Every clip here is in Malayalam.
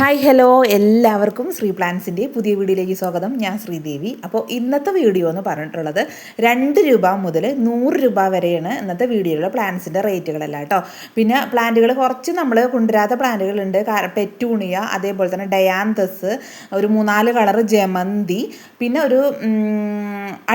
ഹായ് ഹലോ എല്ലാവർക്കും ശ്രീ പ്ലാൻസിന്റെ പുതിയ വീഡിയോയിലേക്ക് സ്വാഗതം. ഞാൻ ശ്രീദേവി അപ്പോൾ ഇന്നത്തെ വീഡിയോ എന്ന് പറഞ്ഞിട്ടുള്ളത് രണ്ട് രൂപ മുതൽ നൂറ് രൂപ വരെയാണ് ഇന്നത്തെ വീഡിയോയിലുള്ള പ്ലാന്റ്സിന്റെ റേറ്റുകളെല്ലാം കേട്ടോ. പിന്നെ പ്ലാന്റുകൾ കുറച്ച് നമ്മൾ കൊണ്ടുവരാത്ത പ്ലാന്റുകളുണ്ട്. പെറ്റൂണിയ അതേപോലെ തന്നെ ഡയാന്തസ് ഒരു മൂന്നാൽ കളർ ജമന്തി പിന്നെ ഒരു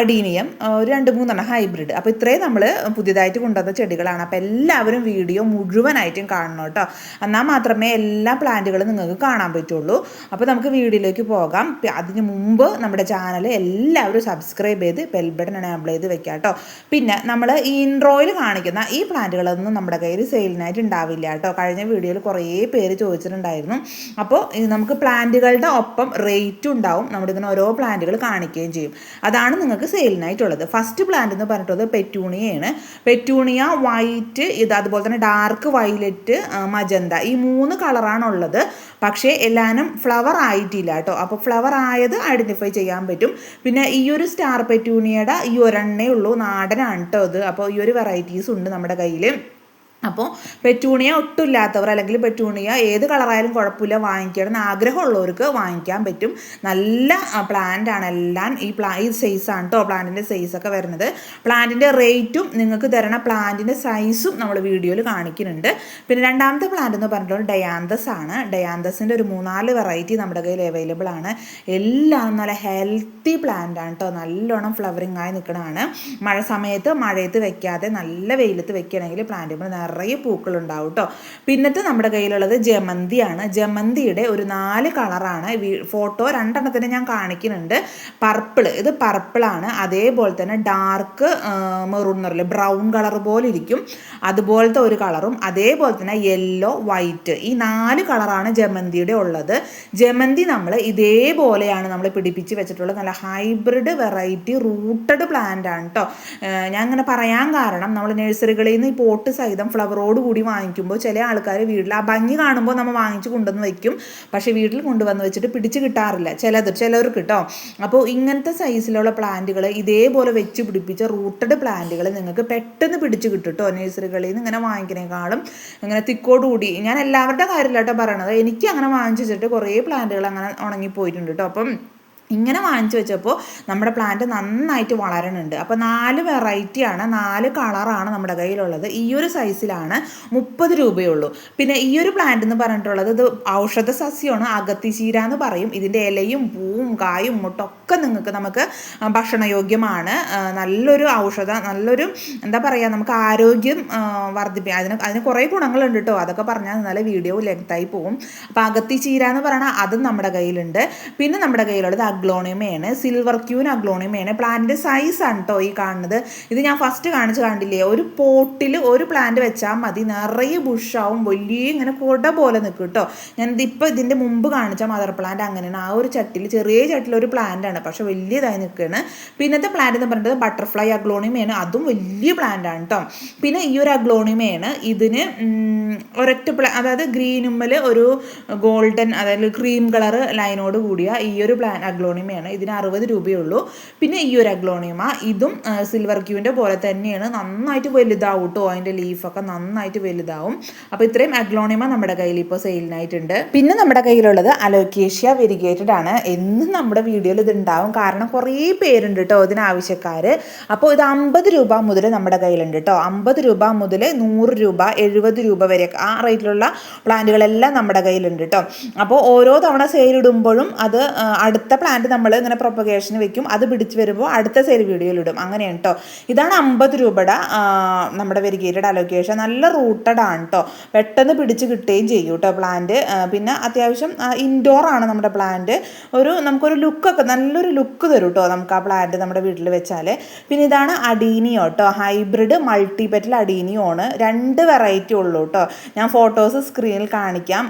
അഡീനിയം ഒരു രണ്ട് മൂന്നെണ്ണം ഹൈബ്രിഡ്. അപ്പോൾ ഇത്രയും നമ്മൾ പുതിയതായിട്ട് കൊണ്ടുവന്ന ചെടികളാണ്. അപ്പോൾ എല്ലാവരും വീഡിയോ മുഴുവനായിട്ടും കാണണം കേട്ടോ. എന്നാൽ മാത്രമേ എല്ലാ പ്ലാന്റുകളും നിങ്ങൾക്ക് കാണാൻ പറ്റുള്ളൂ. അപ്പോൾ നമുക്ക് വീഡിയോയിലേക്ക് പോകാം. അതിന് മുമ്പ് നമ്മുടെ ചാനൽ എല്ലാവരും സബ്സ്ക്രൈബ് ചെയ്ത് ബെൽ ബട്ടൺ എനേബിൾ ചെയ്ത് വെക്കുക കേട്ടോ. പിന്നെ നമ്മൾ ഈ ഇൻട്രോയിൽ കാണിക്കുന്ന ഈ പ്ലാന്റുകളൊന്നും നമ്മുടെ കയ്യിൽ സെയിലിനായിട്ട് ഉണ്ടാവില്ല കേട്ടോ. കഴിഞ്ഞ വീഡിയോയിൽ കുറേ പേര് ചോദിച്ചിട്ടുണ്ടായിരുന്നു. അപ്പോൾ നമുക്ക് പ്ലാന്റുകളുടെ ഒപ്പം റേറ്റും ഉണ്ടാവും. നമ്മളിങ്ങനെ ഓരോ പ്ലാന്റുകൾ കാണിക്കുകയും ചെയ്യും. അതാണ് നിങ്ങൾക്ക് സെയിലിനായിട്ടുള്ളത് ഫസ്റ്റ് പ്ലാന്റ് എന്ന് പറഞ്ഞിട്ടുള്ളത് പെറ്റൂണിയയാണ്. പെറ്റൂണിയ വൈറ്റ് ഇത് അതുപോലെ തന്നെ ഡാർക്ക് വയലറ്റ് മജന്ത ഈ മൂന്ന് കളറാണുള്ളത് പക്ഷേ എല്ലാനും ഫ്ലവർ ആയിട്ടില്ല കേട്ടോ. അപ്പോൾ ഫ്ലവർ ആയത് ഐഡന്റിഫൈ ചെയ്യാൻ പറ്റും. പിന്നെ ഈ ഒരു സ്റ്റാർ പെറ്റൂണിയയുടെ ഈ ഒരെണ്ണേ ഉള്ളൂ നാടനാണ് കേട്ടോ അത് അപ്പോൾ ഈ ഒരു വെറൈറ്റീസ് ഉണ്ട് നമ്മുടെ കയ്യിൽ അപ്പോൾ പെറ്റൂണിയ ഒട്ടുമില്ലാത്തവർ അല്ലെങ്കിൽ പെറ്റൂണിയ ഏത് കളറായാലും കുഴപ്പമില്ല വാങ്ങിക്കണം ആഗ്രഹമുള്ളവർക്ക് വാങ്ങിക്കാൻ പറ്റും. നല്ല പ്ലാന്റ് ആണ് എല്ലാം ഈ പ്ലാ ഈ സൈസാണ് കേട്ടോ പ്ലാന്റിന്റെ സൈസൊക്കെ വരുന്നത്. പ്ലാന്റിന്റെ റേറ്റും നിങ്ങൾക്ക് തരണ പ്ലാന്റിന്റെ സൈസും നമ്മൾ വീഡിയോയിൽ കാണിക്കുന്നുണ്ട്. പിന്നെ രണ്ടാമത്തെ പ്ലാന്റ് എന്ന് പറഞ്ഞിട്ടുള്ളത് ഡയാന്തസ് ആണ്. ഡയാന്തസിന്റെ ഒരു മൂന്നാൽ വെറൈറ്റി നമ്മുടെ കയ്യിൽ അവൈലബിൾ ആണ്. എല്ലാം നല്ല ഹെൽത്തി പ്ലാന്റ് ആണ് കേട്ടോ നല്ലോണം ഫ്ലവറിങ് ആയി നിൽക്കണതാണ് മഴ സമയത്ത് മഴയത്ത് വെക്കാതെ നല്ല വെയിലത്ത് വെക്കുകയാണെങ്കിൽ പ്ലാന്റുമ്പോൾ നിറയെ പൂക്കളുണ്ടാവും കേട്ടോ പിന്നത്തെ നമ്മുടെ കയ്യിലുള്ളത് ജമന്തിയാണ്. ജമന്തിയുടെ ഒരു നാല് കളറാണ് ഫോട്ടോ. രണ്ടെണ്ണത്തിന് ഞാൻ കാണിക്കുന്നുണ്ട്. പർപ്പിൾ ഇത് പർപ്പിളാണ്. അതേപോലെ തന്നെ ഡാർക്ക് മെറൂൺ നിറൽ ബ്രൗൺ കളർ പോലെ ഇരിക്കും അതുപോലത്തെ ഒരു കളറും. അതേപോലെ തന്നെ യെല്ലോ വൈറ്റ്. ഈ നാല് കളറാണ് ജമന്തിയുടെ ഉള്ളത്. ജമന്തി നമ്മൾ ഇതേപോലെയാണ് നമ്മൾ പിടിപ്പിച്ച് വെച്ചിട്ടുള്ളത്. നല്ല ഹൈബ്രിഡ് വെറൈറ്റി റൂട്ടഡ് പ്ലാന്റ് ആണ് കേട്ടോ ഞാൻ അങ്ങനെ പറയാൻ കാരണം നമ്മൾ നഴ്സറികളിൽ നിന്ന് ഈ പോട്ട് സഹിതം ഫ്ലവറോട് കൂടി വാങ്ങിക്കുമ്പോൾ ചില ആൾക്കാർ വീട്ടിൽ ആ ഭംഗി കാണുമ്പോൾ നമ്മൾ വാങ്ങിച്ച് കൊണ്ടുവന്ന് വയ്ക്കും. പക്ഷേ വീട്ടിൽ കൊണ്ടുവന്ന് വെച്ചിട്ട് പിടിച്ച് കിട്ടാറില്ല. ചിലത് ചിലവർക്ക് കേട്ടോ അപ്പോൾ ഇങ്ങനത്തെ സൈസിലുള്ള പ്ലാന്റുകൾ ഇതേപോലെ വെച്ച് പിടിപ്പിച്ച റൂട്ടഡ് പ്ലാന്റുകൾ നിങ്ങൾക്ക് പെട്ടെന്ന് പിടിച്ച് കിട്ടും നഴ്സറികളിൽ നിന്ന് ഇങ്ങനെ വാങ്ങിക്കുന്നേക്കാളും ഇങ്ങനെ തിക്കോടുകൂടി ഞാൻ എല്ലാവരുടെ കാര്യമില്ലാട്ടോ പറയണത്. എനിക്ക് അങ്ങനെ വാങ്ങിച്ചു വെച്ചിട്ട് കുറേ പ്ലാന്റുകൾ അങ്ങനെ ഉണങ്ങിപ്പോയിട്ടുണ്ട് കേട്ടോ അപ്പം ഇങ്ങനെ വാങ്ങിച്ചു വെച്ചപ്പോൾ നമ്മുടെ പ്ലാന്റ് നന്നായിട്ട് വളരണുണ്ട്. അപ്പോൾ നാല് വെറൈറ്റിയാണ് നാല് കളറാണ് നമ്മുടെ കയ്യിലുള്ളത്. ഈ ഒരു സൈസിലാണ് മുപ്പത് രൂപയുള്ളൂ. പിന്നെ ഈ ഒരു പ്ലാന്റ് എന്ന് പറഞ്ഞിട്ടുള്ളത് ഇത് ഔഷധ സസ്യമാണ് അഗത്തിച്ചീര എന്ന് പറയും. ഇതിന്റെ ഇലയും പൂവും കായും മുട്ടൊക്കെ നിങ്ങൾക്ക് നമുക്ക് ഭക്ഷണയോഗ്യമാണ്. നല്ലൊരു ഔഷധ നല്ലൊരു എന്താ പറയുക നമുക്ക് ആരോഗ്യം വർദ്ധിപ്പിക്കാം അതിന് അതിന് കുറേ ഗുണങ്ങളുണ്ട് കേട്ടോ അതൊക്കെ പറഞ്ഞാൽ നല്ല വീഡിയോ ലെങ്തായി പോകും അപ്പോൾ അഗത്തിച്ചീര എന്ന് പറഞ്ഞാൽ അതും നമ്മുടെ കയ്യിലുണ്ട്. പിന്നെ നമ്മുടെ കയ്യിലുള്ളത് അഗ്ലോണിമയാണ് സിൽവർ ക്യൂൻ അഗ്ലോണിമയാണ്. പ്ലാന്റിന്റെ സൈസാണ് കേട്ടോ ഈ കാണുന്നത്. ഇത് ഞാൻ ഫസ്റ്റ് കാണിച്ച് കണ്ടില്ലേ ഒരു പോട്ടിൽ ഒരു പ്ലാന്റ് വെച്ചാൽ മതി. നിറയെ ബുഷാവും വലിയ ഇങ്ങനെ കുട പോലെ നിൽക്കും കേട്ടോ ഞാൻ ഇപ്പോൾ ഇതിന്റെ മുമ്പ് കാണിച്ച മദർ പ്ലാന്റ് അങ്ങനെയാണ്. ആ ഒരു ചട്ടിൽ ചെറിയ ചട്ടിൽ ഒരു പ്ലാന്റാണ് പക്ഷെ വലിയതായി നിൽക്കുകയാണ് പിന്നത്തെ പ്ലാന്റ് എന്ന് പറയുന്നത് ബട്ടർഫ്ലൈ അഗ്ലോണിമയാണ് അതും വലിയ പ്ലാന്റ് ആണ് കേട്ടോ പിന്നെ ഈ ഒരു അഗ്ലോണിമയാണ് ഇതിന് ഒരൊറ്റ പ്ലാ അതായത് ഗ്രീനുമ്മൽ ഒരു ഗോൾഡൻ അതായത് ക്രീം കളർ ലൈനോട് കൂടിയ ഈ ഒരു പ്ലാൻ അഗ്ലോണിമയാണ്. ഇതിന് അറുപത് രൂപയുള്ളൂ. പിന്നെ ഈ ഒരു അഗ്ലോണിമ ഇതും സിൽവർ ക്യൂവിന്റെ പോലെ തന്നെയാണ്. നന്നായിട്ട് വലുതാവും കേട്ടോ അതിന്റെ ലീഫൊക്കെ നന്നായിട്ട് വലുതാവും. അപ്പോൾ ഇത്രയും അഗ്ലോണിമ നമ്മുടെ കയ്യിൽ ഇപ്പോൾ സെയിലിനായിട്ടുണ്ട് പിന്നെ നമ്മുടെ കയ്യിലുള്ളത് അലോക്കേഷ്യ വെരിഗേറ്റഡ് ആണ്. എന്നും നമ്മുടെ വീഡിയോയിൽ ഇത് ഉണ്ടാവും. കാരണം കുറേ പേരുണ്ട് കേട്ടോ ഇതിന് ആവശ്യക്കാർ അപ്പോൾ ഇത് അമ്പത് രൂപ മുതൽ നമ്മുടെ കയ്യിലുണ്ട് കേട്ടോ അമ്പത് രൂപ മുതൽ നൂറ് രൂപ എഴുപത് രൂപ വരെ ആ റേറ്റിലുള്ള പ്ലാന്റുകളെല്ലാം നമ്മുടെ കയ്യിലുണ്ട് കേട്ടോ അപ്പോൾ ഓരോ തവണ സെയിൽ ഇടുമ്പോഴും അത് അടുത്ത അടുത്ത പ്ലാന്റ് നമ്മൾ ഇങ്ങനെ പ്രൊപ്പഗേഷന് വെക്കും. അത് പിടിച്ച് വരുമ്പോൾ അടുത്ത സെയിൽ വീഡിയോയിൽ ഇടും. അങ്ങനെയാണ് കേട്ടോ ഇതാണ് അമ്പത് രൂപയുടെ നമ്മുടെ വെരിഗേറ്റഡ് അലോക്കേഷൻ നല്ല റൂട്ടഡ് ആണ് കേട്ടോ പെട്ടെന്ന് പിടിച്ച് കിട്ടുകയും ചെയ്യും കേട്ടോ പ്ലാന്റ് പിന്നെ അത്യാവശ്യം ഇൻഡോർ ആണ് നമ്മുടെ പ്ലാന്റ് ഒരു നമുക്കൊരു ലുക്കൊക്കെ നല്ലൊരു ലുക്ക് തരും കേട്ടോ നമുക്ക് ആ പ്ലാന്റ് നമ്മുടെ വീട്ടിൽ വെച്ചാൽ പിന്നെ ഇതാണ് അഡീനിയോ കേട്ടോ ഹൈബ്രിഡ് മൾട്ടിപെറ്റൽ അഡീനിയോ ആണ്. രണ്ട് വെറൈറ്റി ഉള്ളൂ കേട്ടോ ഞാൻ ഫോട്ടോസ് സ്ക്രീനിൽ കാണിക്കാം.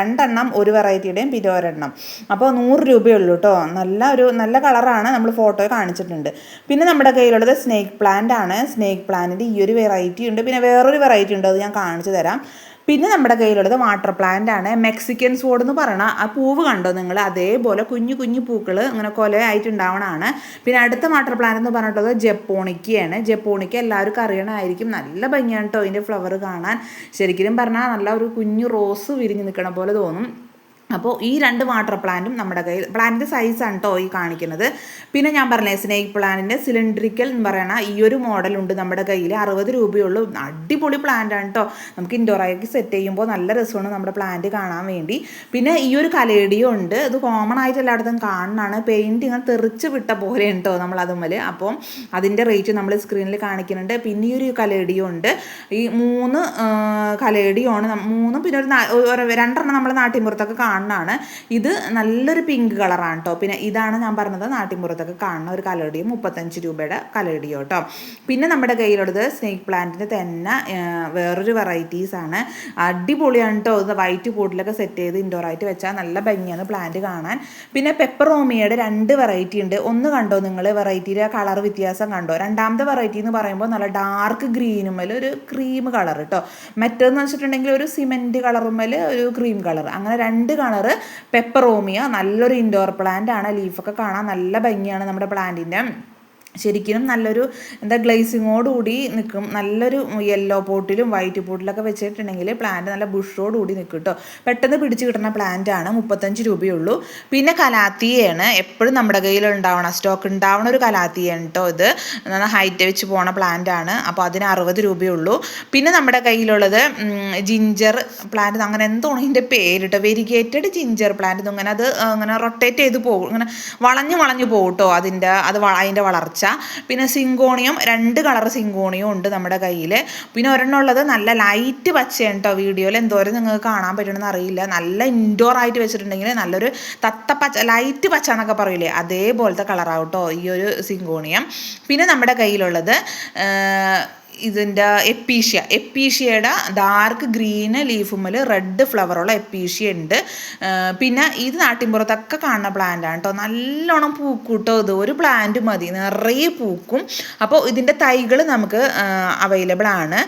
രണ്ടെണ്ണം ഒരു വെറൈറ്റിയുടെയും പിന്നെ ഒരെണ്ണം. അപ്പോൾ നൂറ് രൂപയുള്ളൂ കേട്ടോ നല്ല ഒരു നല്ല കളറാണ് നമ്മൾ ഫോട്ടോ കാണിച്ചിട്ടുണ്ട്. പിന്നെ നമ്മുടെ കയ്യിലുള്ളത് സ്നേക്ക് പ്ലാന്റ് ആണ്. സ്നേക്ക് പ്ലാന്റിന്റെ ഈ ഒരു വെറൈറ്റി ഉണ്ട്. പിന്നെ വേറൊരു വെറൈറ്റി ഉണ്ട്. അത് ഞാൻ കാണിച്ചു തരാം. പിന്നെ നമ്മുടെ കയ്യിലുള്ളത് വാട്ടർ പ്ലാന്റ് ആണ്. മെക്സിക്കൻ സോഡ് എന്ന് പറയണ ആ പൂവ് കണ്ടോ നിങ്ങൾ അതേപോലെ കുഞ്ഞു കുഞ്ഞു പൂക്കൾ ഇങ്ങനെ കൊലയായിട്ടുണ്ടാവണതാണ്. പിന്നെ അടുത്ത വാട്ടർ പ്ലാന്റ് എന്ന് പറഞ്ഞിട്ടുള്ളത് ജപ്പോണിക്കയാണ്. ജപ്പോണിക്ക എല്ലാവർക്കും അറിയണമായിരിക്കും നല്ല ഭംഗിയാണ് കേട്ടോ അതിന്റെ ഫ്ലവർ കാണാൻ. ശരിക്കും പറഞ്ഞാൽ നല്ല ഒരു കുഞ്ഞു റോസ് വിരിഞ്ഞ് നിൽക്കണ പോലെ തോന്നും. അപ്പോൾ ഈ രണ്ട് വാട്ടർ പ്ലാന്റും നമ്മുടെ കയ്യിൽ പ്ലാന്റിന്റെ സൈസാണ് കേട്ടോ ഈ കാണിക്കുന്നത്. പിന്നെ ഞാൻ പറഞ്ഞേ സ്നേക്ക് പ്ലാന്റിന്റെ സിലിണ്ടറിക്കൽ എന്ന് പറയുന്ന ഈ ഒരു മോഡലുണ്ട് നമ്മുടെ കയ്യിൽ അറുപത് രൂപയുള്ളൂ. അടിപൊളി പ്ലാന്റ് ആണ് കേട്ടോ നമുക്ക് ഇൻഡോറാക്കി സെറ്റ് ചെയ്യുമ്പോൾ നല്ല രസമാണ് നമ്മുടെ പ്ലാന്റ് കാണാൻ വേണ്ടി. പിന്നെ ഈ ഒരു കലേടിയും ഉണ്ട്. ഇത് കോമൺ ആയിട്ട് എല്ലായിടത്തും കാണുന്നതാണ്. പെയിന്റ് ഇങ്ങനെ തെറിച്ച് വിട്ട പോലെ കേട്ടോ നമ്മൾ അതുമ്മൽ അപ്പം അതിന്റെ റേറ്റ് നമ്മൾ സ്ക്രീനിൽ കാണിക്കുന്നുണ്ട്. പിന്നെ ഈ ഒരു കലേടിയും ഉണ്ട്. ഈ മൂന്ന് കലേടിയുമാണ് മൂന്നും പിന്നെ ഒരു രണ്ടെണ്ണം നമ്മൾ നാട്ടിൻപുറത്തൊക്കെ കാണും. കാണുന്നതാണ് ഇത് നല്ലൊരു പിങ്ക് കളറാണ് കേട്ടോ പിന്നെ ഇതാണ് ഞാൻ പറഞ്ഞത് നാട്ടിൻപുറത്തൊക്കെ കാണുന്ന ഒരു കലടിയും മുപ്പത്തഞ്ച് രൂപയുടെ കലടിയോ കേട്ടോ പിന്നെ നമ്മുടെ കയ്യിലുള്ളത് സ്നേക്ക് പ്ലാന്റിന്റെ തന്നെ വേറൊരു വെറൈറ്റീസ് ആണ്. അടിപൊളിയാണ് കേട്ടോ ഇത് വൈറ്റ് പോട്ടിലൊക്കെ സെറ്റ് ചെയ്ത് ഇൻഡോർ ആയിട്ട് വെച്ചാൽ നല്ല ഭംഗിയാണ് പ്ലാന്റ് കാണാൻ. പിന്നെ പെപ്പറോമിയയുടെ രണ്ട് വെറൈറ്റി ഉണ്ട്. ഒന്ന് കണ്ടോ നിങ്ങൾ? വെറൈറ്റിയുടെ കളർ വ്യത്യാസം കണ്ടോ? രണ്ടാമത്തെ വെറൈറ്റി എന്ന് പറയുമ്പോൾ നല്ല ഡാർക്ക് ഗ്രീനുമേൽ ഒരു ക്രീം കളർ കേട്ടോ മറ്റേന്ന് വെച്ചിട്ടുണ്ടെങ്കിൽ ഒരു സിമെന്റ് കളറുമേൽ ഒരു ക്രീം കളർ അങ്ങനെ രണ്ട് കളറ് പെപ്പറോമിയ. നല്ലൊരു ഇൻഡോർ പ്ലാന്റ് ആണ്. ലീഫൊക്കെ കാണാൻ നല്ല ഭംഗിയാണ് നമ്മുടെ പ്ലാന്റിന്റെ ശരിക്കും നല്ലൊരു എന്താ ഗ്ലേസിങ്ങോടുകൂടി നിൽക്കും നല്ലൊരു യെല്ലോ പോട്ടിലും വൈറ്റ് പോട്ടിലൊക്കെ വെച്ചിട്ടുണ്ടെങ്കിൽ പ്ലാന്റ് നല്ല ബുഷോടുകൂടി നിൽക്കും കേട്ടോ പെട്ടെന്ന് പിടിച്ച് കിട്ടുന്ന പ്ലാന്റ് ആണ് മുപ്പത്തഞ്ച് രൂപയുള്ളൂ. പിന്നെ കലാത്തിയാണ് എപ്പോഴും നമ്മുടെ കയ്യിൽ ഉണ്ടാവണം സ്റ്റോക്ക് ഉണ്ടാവണ ഒരു കലാത്തിയാണ് കേട്ടോ ഇത്. ഹൈറ്റ് വെച്ച് പോണ പ്ലാന്റ് ആണ്. അപ്പോൾ അതിന് അറുപത് രൂപയുള്ളൂ. പിന്നെ നമ്മുടെ കയ്യിലുള്ളത് ജിഞ്ചർ പ്ലാന്റ് അങ്ങനെ എന്തോ ഇതിന്റെ പേര് കേട്ടോ വെരിഗേറ്റഡ് ജിഞ്ചർ പ്ലാന്റ് ഇങ്ങനെ അത് അങ്ങനെ റൊട്ടേറ്റ് ചെയ്ത് പോകും ഇങ്ങനെ വളഞ്ഞു വളഞ്ഞു പോകും കേട്ടോ അതിന്റെ അത് അതിന്റെ വളർച്ച. പച്ച പിന്നെ സിങ്കോണിയം രണ്ട് കളർ സിങ്കോണിയം ഉണ്ട് നമ്മുടെ കയ്യിൽ പിന്നെ ഒരെണ്ണം ഉള്ളത് നല്ല ലൈറ്റ് പച്ചയാണ് കേട്ടോ വീഡിയോയിൽ എന്തോരം നിങ്ങൾക്ക് കാണാൻ പറ്റണമെന്ന് അറിയില്ല. നല്ല ഇൻഡോർ ആയിട്ട് വെച്ചിട്ടുണ്ടെങ്കിൽ നല്ലൊരു തത്ത പച്ച ലൈറ്റ് പച്ച എന്നൊക്കെ പറയില്ലേ? അതേപോലത്തെ കളറാവും കേട്ടോ ഈ ഒരു സിങ്കോണിയം. പിന്നെ നമ്മുടെ കയ്യിലുള്ളത് ഇതിന്റെ എപ്പീഷ്യ. എപ്പീഷ്യയുടെ ഡാർക്ക് ഗ്രീന് ലീഫുമ്മൽ റെഡ് ഫ്ലവറുള്ള എപ്പീഷ്യ ഉണ്ട്. പിന്നെ ഇത് നാട്ടിൻപുറത്തൊക്കെ കാണുന്ന പ്ലാന്റ് ആണ് കേട്ടോ നല്ലോണം പൂക്കൂട്ടോ ഇത്. ഒരു പ്ലാന്റ് മതി. നിറയെ പൂക്കും. അപ്പോൾ ഇതിന്റെ തൈകൾ നമുക്ക് അവൈലബിൾ ആണ്.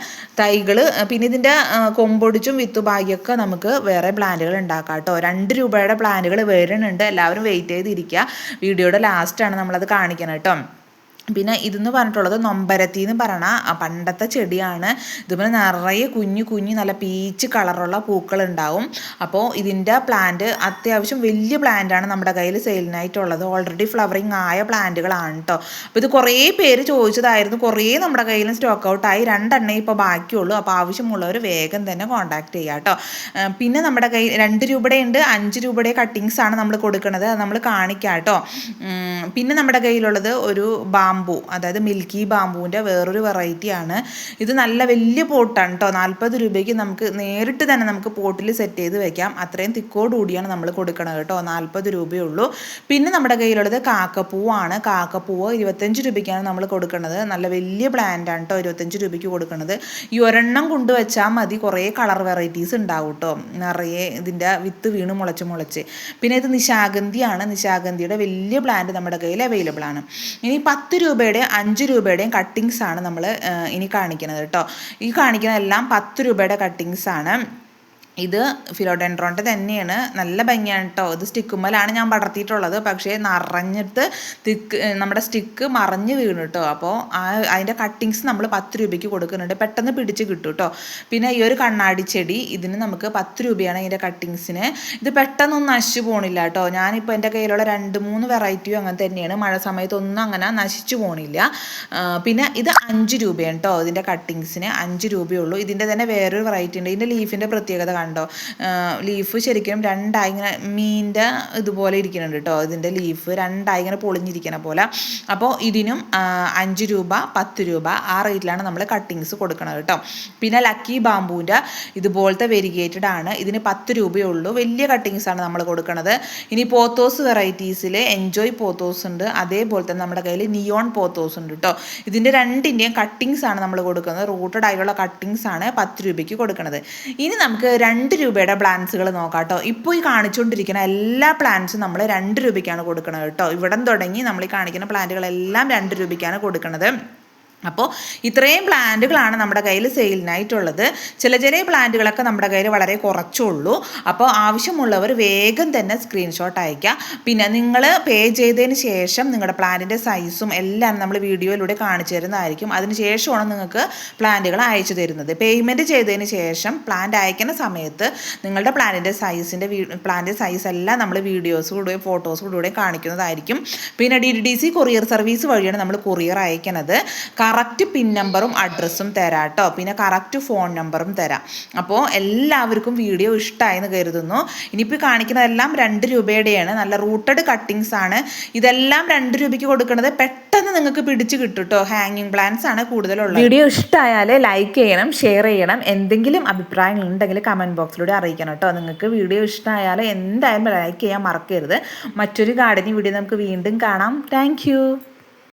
തൈകൾ പിന്നെ ഇതിന്റെ കൊമ്പൊടിച്ചും വിത്തുഭാഗ്യമൊക്കെ നമുക്ക് വേറെ പ്ലാന്റുകൾ ഉണ്ടാക്കാം കേട്ടോ രണ്ട് രൂപയുടെ പ്ലാന്റുകൾ വരുന്നുണ്ട്. എല്ലാവരും വെയിറ്റ് ചെയ്തിരിക്കുക. വീഡിയോയുടെ ലാസ്റ്റാണ് നമ്മളത് കാണിക്കണം കേട്ടോ പിന്നെ ഇതെന്ന് പറഞ്ഞിട്ടുള്ളത് നൊമ്പരത്തി എന്ന് പറയണ പണ്ടത്തെ ചെടിയാണ്. ഇതുപോലെ നിറയെ കുഞ്ഞു കുഞ്ഞു നല്ല പീച്ച് കളറുള്ള പൂക്കൾ ഉണ്ടാവും അപ്പോൾ ഇതിന്റെ പ്ലാന്റ് അത്യാവശ്യം വലിയ പ്ലാന്റാണ് നമ്മുടെ കയ്യിൽ സെയിലിനായിട്ടുള്ളത്. ഓൾറെഡി ഫ്ലവറിങ് ആയ പ്ലാന്റുകളാണ് കേട്ടോ അപ്പോൾ ഇത് കുറേ പേര് ചോദിച്ചതായിരുന്നു. കുറേ നമ്മുടെ കയ്യിൽ സ്റ്റോക്ക് ഔട്ടായി രണ്ടെണ്ണേ ഇപ്പോൾ ബാക്കിയുള്ളൂ. അപ്പോൾ ആവശ്യമുള്ളവർ വേഗം തന്നെ കോൺടാക്ട് ചെയ്യുക കേട്ടോ പിന്നെ നമ്മുടെ കയ്യിൽ രണ്ട് രൂപയുടെ ഉണ്ട് അഞ്ച് രൂപയുടെ കട്ടിങ്സ് ആണ് നമ്മൾ കൊടുക്കുന്നത് അത് നമ്മൾ കാണിക്കാം കേട്ടോ പിന്നെ നമ്മുടെ കയ്യിലുള്ളത് ഒരു ബാമ്പു ബാമ്പു അതായത് മിൽക്കി ബാമ്പുവിന്റെ വേറൊരു വെറൈറ്റിയാണ്. ഇത് നല്ല വലിയ പോട്ടാണ് കേട്ടോ നാൽപ്പത് രൂപയ്ക്ക് നമുക്ക് നേരിട്ട് തന്നെ നമുക്ക് പോട്ടിൽ സെറ്റ് ചെയ്ത് വെക്കാം. അത്രയും തിക്കോട് കൂടിയാണ് നമ്മൾ കൊടുക്കണത് കേട്ടോ നാൽപ്പത് രൂപയേ ഉള്ളൂ പിന്നെ നമ്മുടെ കയ്യിലുള്ളത് കാക്കപ്പൂവാണ്. കാക്കപ്പൂവ് ഇരുപത്തഞ്ച് രൂപയ്ക്കാണ് നമ്മൾ കൊടുക്കുന്നത് നല്ല വലിയ പ്ലാന്റ് ആണ് കേട്ടോ ഇരുപത്തഞ്ച് രൂപയ്ക്ക് കൊടുക്കുന്നത് ഈ ഒരെണ്ണം കൊണ്ടുവച്ചാൽ മതി. കുറേ കളർ വെറൈറ്റീസ് ഉണ്ടാവും കേട്ടോ നിറയെ ഇതിന്റെ വിത്ത് വീണ് മുളച്ച് മുളച്ച്. പിന്നെ ഇത് നിശാഗന്ധിയാണ്. നിശാഗന്ധിയുടെ വലിയ പ്ലാന്റ് നമ്മുടെ കയ്യിൽ അവൈലബിൾ ആണ് ഇനി പത്ത് രൂപയുടെയും അഞ്ച് രൂപയുടെയും കട്ടിങ്സ് ആണ് നമ്മൾ ഇനി കാണിക്കുന്നത് കേട്ടോ ഈ കാണിക്കുന്നതെല്ലാം പത്ത് രൂപയുടെ കട്ടിങ്സ് ആണ്. ഇത് ഫിലോഡെൻഡ്രോണിന്റെ തന്നെയാണ്. നല്ല ഭംഗിയാണ് കേട്ടോ ഇത് സ്റ്റിക്കുമ്മലാണ് ഞാൻ പടർത്തിയിട്ടുള്ളത്. പക്ഷേ നിറഞ്ഞിട്ട് തിക്ക് നമ്മുടെ സ്റ്റിക്ക് മറിഞ്ഞ് വീണു കേട്ടോ അപ്പോൾ ആ അതിന്റെ കട്ടിങ്സ് നമ്മൾ പത്ത് രൂപയ്ക്ക് കൊടുക്കുന്നുണ്ട്. പെട്ടെന്ന് പിടിച്ച് കിട്ടും കേട്ടോ പിന്നെ ഈ ഒരു കണ്ണാടി ചെടി ഇതിന് നമുക്ക് പത്ത് രൂപയാണ് അതിന്റെ കട്ടിങ്സിന് ഇത് പെട്ടെന്നൊന്നും നശിച്ചു പോണില്ല കേട്ടോ ഞാനിപ്പോൾ എന്റെ കയ്യിലുള്ള രണ്ട് മൂന്ന് വെറൈറ്റിയും അങ്ങനെ തന്നെയാണ്. മഴ സമയത്തൊന്നും അങ്ങനെ നശിച്ചു പോണില്ല. പിന്നെ ഇത് അഞ്ച് രൂപയാണ് കേട്ടോ ഇതിന്റെ കട്ടിങ്സിന് അഞ്ച് രൂപയുള്ളൂ ഇതിന്റെ തന്നെ വേറൊരു വെറൈറ്റി ഉണ്ട്. ഇതിന്റെ ലീഫിന്റെ പ്രത്യേകത കണ്ടോ? ലീഫ് ശരിക്കും രണ്ടായി ഇങ്ങനെ മീന്റെ ഇതുപോലെ ഇരിക്കുന്നുണ്ട് കേട്ടോ ഇതിന്റെ ലീഫ് രണ്ടായി ഇങ്ങനെ പൊളിഞ്ഞിരിക്കുന്ന പോലെ. അപ്പോൾ ഇതിനും അഞ്ച് രൂപ പത്ത് രൂപ ആ റേറ്റിലാണ് നമ്മൾ കട്ടിങ്സ് കൊടുക്കുന്നത് കേട്ടോ പിന്നെ ലക്കി ബാമ്പൂവിന്റെ ഇതുപോലത്തെ വെരിഗേറ്റഡ് ആണ്. ഇതിന് പത്ത് രൂപയേ ഉള്ളൂ. വലിയ കട്ടിങ്സ് ആണ് നമ്മൾ കൊടുക്കുന്നത് ഇനി പോത്തോസ് വെറൈറ്റീസിൽ എൻജോയ് പോത്തോസ് ഉണ്ട്. അതേപോലെ തന്നെ നമ്മുടെ കയ്യിൽ നിയോൺ പോത്തോസ് ഉണ്ട് കേട്ടോ ഇതിന്റെ രണ്ടിന്റെയും കട്ടിങ്സ് ആണ് നമ്മൾ കൊടുക്കുന്നത്. റൂട്ടഡ് ആയിട്ടുള്ള കട്ടിങ്സ് ആണ് പത്ത് രൂപയ്ക്ക് കൊടുക്കുന്നത് ഇനി നമുക്ക് രണ്ട് രൂപയുടെ പ്ലാൻസുകൾ നോക്കാം കേട്ടോ ഇപ്പോൾ ഈ കാണിച്ചുകൊണ്ടിരിക്കുന്ന എല്ലാ പ്ലാൻസും നമ്മൾ രണ്ട് രൂപയ്ക്കാണ് കൊടുക്കുന്നത് കേട്ടോ. ഇവിടം തുടങ്ങി നമ്മൾ ഈ കാണിക്കുന്ന പ്ലാന്റുകളെല്ലാം രണ്ട് രൂപയ്ക്കാണ് കൊടുക്കുന്നത് അപ്പോൾ ഇത്രയും പ്ലാന്റുകളാണ് നമ്മുടെ കയ്യിൽ സെയിലിനായിട്ടുള്ളത്. ചില ചില പ്ലാന്റുകളൊക്കെ നമ്മുടെ കയ്യിൽ വളരെ കുറച്ചുള്ളൂ. അപ്പോൾ ആവശ്യമുള്ളവർ വേഗം തന്നെ സ്ക്രീൻഷോട്ട് അയക്കുക പിന്നെ നിങ്ങൾ പേ ചെയ്തതിന് ശേഷം നിങ്ങളുടെ പ്ലാന്റിന്റെ സൈസും എല്ലാം നമ്മൾ വീഡിയോയിലൂടെ കാണിച്ചു തരുന്നതായിരിക്കും. അതിന് ശേഷമാണ് നിങ്ങൾക്ക് പ്ലാന്റുകൾ അയച്ചു തരുന്നത്. പേയ്മെന്റ് ചെയ്തതിന് ശേഷം പ്ലാന്റ് അയക്കുന്ന സമയത്ത് നിങ്ങളുടെ പ്ലാന്റിന്റെ സൈസിന്റെ പ്ലാന്റ് സൈസ് എല്ലാം നമ്മൾ വീഡിയോസിലൂടെ ഫോട്ടോസിലൂടെ കാണിക്കുന്നതായിരിക്കും. പിന്നെ D D C courier service വഴിയാണ് നമ്മൾ കൊറിയർ അയക്കുന്നത് കറക്റ്റ് പിൻ നമ്പറും അഡ്രസ്സും തരാം കേട്ടോ പിന്നെ കറക്റ്റ് ഫോൺ നമ്പറും തരാം. അപ്പോൾ എല്ലാവർക്കും വീഡിയോ ഇഷ്ടമായെന്ന് കരുതുന്നു. ഇനിയിപ്പോൾ കാണിക്കുന്നതെല്ലാം രണ്ട് രൂപയുടെയാണ്. നല്ല റൂട്ടഡ് കട്ടിങ്സ് ആണ്. ഇതെല്ലാം രണ്ട് രൂപയ്ക്ക് കൊടുക്കുന്നത് പെട്ടെന്ന് നിങ്ങൾക്ക് പിടിച്ച് കിട്ടും കേട്ടോ ഹാങ്ങിങ് പ്ലാൻസ് ആണ് കൂടുതലുള്ളത്. വീഡിയോ ഇഷ്ടമായാൽ ലൈക്ക് ചെയ്യണം ഷെയർ ചെയ്യണം. എന്തെങ്കിലും അഭിപ്രായങ്ങൾ ഉണ്ടെങ്കിൽ കമന്റ് ബോക്സിലൂടെ അറിയിക്കണം കേട്ടോ നിങ്ങൾക്ക് വീഡിയോ ഇഷ്ടമായാൽ എന്തായാലും ലൈക്ക് ചെയ്യാൻ മറക്കരുത്. മറ്റൊരു ഗാർഡനിങ് വീഡിയോ നമുക്ക് വീണ്ടും കാണാം. താങ്ക്